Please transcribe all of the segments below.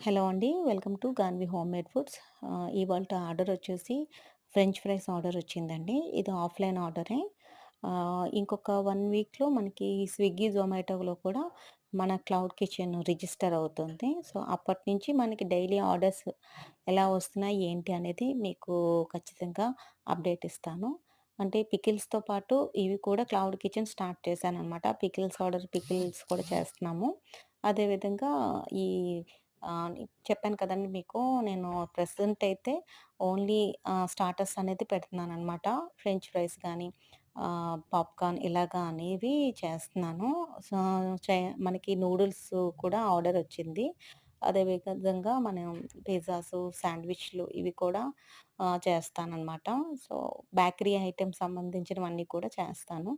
Hello అండి. Welcome to Ganvi homemade foods. ఇవాళ order వచ్చేసి ఫ్రెంచ్ ఫ్రైస్ ఆర్డర్ వచ్చిందండి. ఇది ఆఫ్‌లైన్ ఆర్డరే. ఇంకొక వన్ వీక్‌లో మనకి స్విగ్గీ, జొమాటోలో కూడా మన క్లౌడ్ కిచెన్ రిజిస్టర్ అవుతుంది. సో, అప్పటినుంచి మనకి డైలీ ఆర్డర్స్ ఎలా వస్తున్నాయి, ఏంటి అనేది మీకు ఖచ్చితంగా అప్డేట్ ఇస్తాను. అంటే పికిల్స్‌తో పాటు ఇవి కూడా క్లౌడ్ కిచెన్ స్టార్ట్ చేశాను అనమాట పికిల్స్ ఆర్డర్ పికిల్స్ కూడా చేస్తున్నాము. అదేవిధంగా ఈ చెప్పాను కదండి మీకు నేను ప్రెసెంట్ అయితే ఓన్లీ స్టార్టర్స్ అనేది పెడుతున్నాను అనమాట ఫ్రెంచ్ ఫ్రైస్ కానీ పాప్‌కార్న్ ఇలాగా అనేవి చేస్తున్నాను. సో, చే మనకి నూడిల్స్ కూడా ఆర్డర్ వచ్చింది. అదే విధంగా మనం పిజ్జాసు, శాండ్‌విచ్‌లు ఇవి కూడా చేస్తానన్నమాట సో, బేకరీ ఐటెమ్స్ సంబంధించినవన్నీ కూడా చేస్తాను.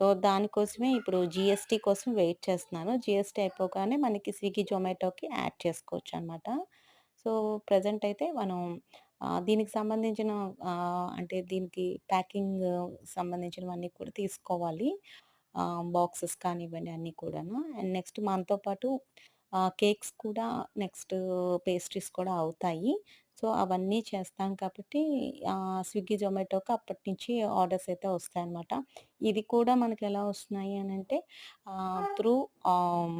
సో, దానికోసమే ఇప్పుడు జిఎస్టీ కోసం వెయిట్ చేస్తున్నాను. జిఎస్టీ అయిపోగానే మనకి స్విగ్గీ, జొమాటోకి యాడ్ చేసుకోవచ్చు అనమాట సో, ప్రజెంట్ అయితే మనం దీనికి సంబంధించిన అంటే దీనికి ప్యాకింగ్ సంబంధించినవన్నీ కూడా తీసుకోవాలి. బాక్సెస్ కానివ్వండి అన్నీ కూడాను. అండ్ నెక్స్ట్ మనతో పాటు కేక్స్ కూడా నెక్స్ట్ పేస్ట్రీస్ కూడా అవుతాయి. సో, అవన్నీ చేస్తాం కాబట్టి స్విగ్గీ, జొమాటోకి అప్పటినుంచి ఆర్డర్స్ అయితే వస్తాయన్నమాట. ఇది కూడా మనకి ఎలా వస్తున్నాయి అనంటే అంటే త్రూ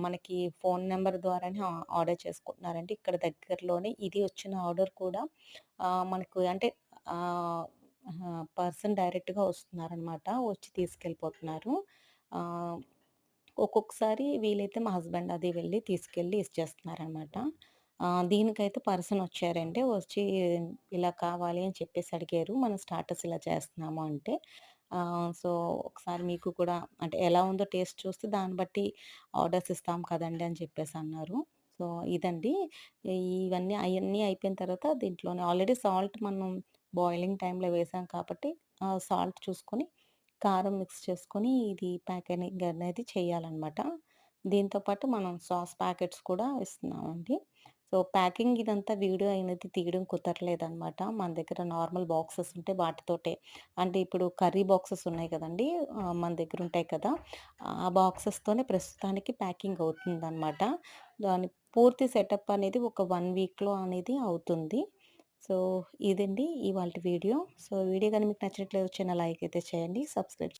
మనకి ఫోన్ నెంబర్ ద్వారానే ఆర్డర్ చేసుకుంటున్నారంటే ఇక్కడ దగ్గరలోనే ఇది వచ్చిన ఆర్డర్ కూడా మనకు అంటే పర్సన్ డైరెక్ట్‌గా వస్తున్నారనమాట. వచ్చి తీసుకెళ్ళిపోతున్నారు. ఒక్కొక్కసారి వీలైతే మా హస్బెండ్ అది వెళ్ళి తీసుకెళ్ళి ఇచ్చేస్తున్నారనమాట. దీనికైతే పర్సన్ వచ్చారండి. వచ్చి ఇలా కావాలి అని చెప్పేసి అడిగారు. మనం స్టార్టర్స్ ఇలా చేస్తున్నాము అంటే. సో, ఒకసారి మీకు కూడా అంటే ఎలా ఉందో టేస్ట్ చూస్తే దాన్ని బట్టి ఆర్డర్స్ ఇస్తాం కదండీ అని చెప్పేసి అన్నారు. సో, ఇదండి. ఇవన్నీ అవన్నీ అయిపోయిన తర్వాత దీంట్లోనే ఆల్రెడీ సాల్ట్ మనం బాయిలింగ్ టైంలో వేసాం కాబట్టి సాల్ట్ చూసుకొని, కారం మిక్స్ చేసుకొని ఇది ప్యాకెనింగ్ అనేది చేయాలనమాట. దీంతో పాటు మనం సాస్ ప్యాకెట్స్ కూడా ఇస్తున్నామండి. సో, ప్యాకింగ్ ఇదంతా వీడియో అనేది తీయడం కుదరలేదనమాట. మన దగ్గర నార్మల్ బాక్సెస్ ఉంటే వాటితోటే అంటే ఇప్పుడు కర్రీ బాక్సెస్ ఉన్నాయి కదండి మన దగ్గర ఉంటాయి కదా! ఆ బాక్సెస్‌తోనే ప్రస్తుతానికి ప్యాకింగ్ అవుతుందనమాట. దాని పూర్తి సెటప్ అనేది ఒక వన్ వీక్‌లో అనేది అవుతుంది. సో, ఇదండి ఇవాళ వీడియో. సో, వీడియో కానీ మీకు నచ్చినట్లయితే చిన్న లైక్ అయితే చేయండి. సబ్స్క్రైబ్